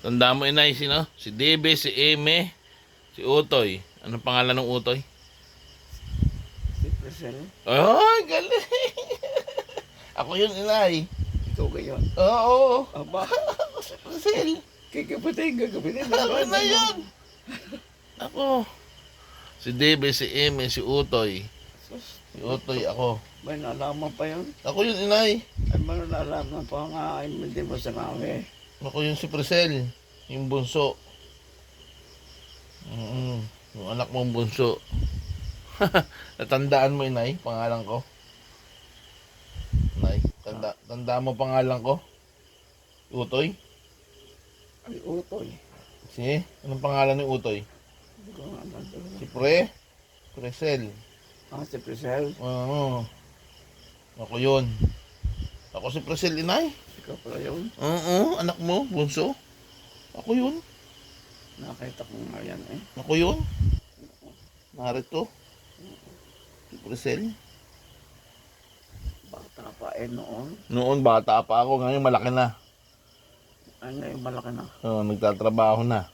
Tanda mo inay, sino? Si Debe, si Eme, si Utoy. Anong pangalan ng Utoy? Si Priscel. Ay, galing! Ako yun, inay. Ikaw ngayon. Oo, Aba, si Priscil. kikapating, kikapating. Ako na yun. Ako. Si Debe, si Eme, si Utoy. Sus, Si Utoy, ako. may nalaman pa yun. Ako yun, inay. Ay, may nalaman pa nga. Ay, hindi mo sinabi. Ako yung si Priscil. Yung bunso. Mm Yung anak mong bunso. Natandaan mo, inay, pangalan ko. Nay, tanda, tanda mo pangalan ko? Utoy? Ay, utoy. Si? Anong pangalan ni Utoy? Hindi ko nga nandun. Si Pre? Priscil. Ah, si Priscel. Oo. Ako yun. Ako si Priscil, inay. Ikaw pala yun. Oo, anak mo, bunso. Ako yun. Nakita ko nga yan eh. Ako yun. Narito. Si Priscil. Bata pa eh noon. Noon bata pa ako, ngayon malaki na. Ay, ngayon malaki na. Oh, nagtatrabaho na.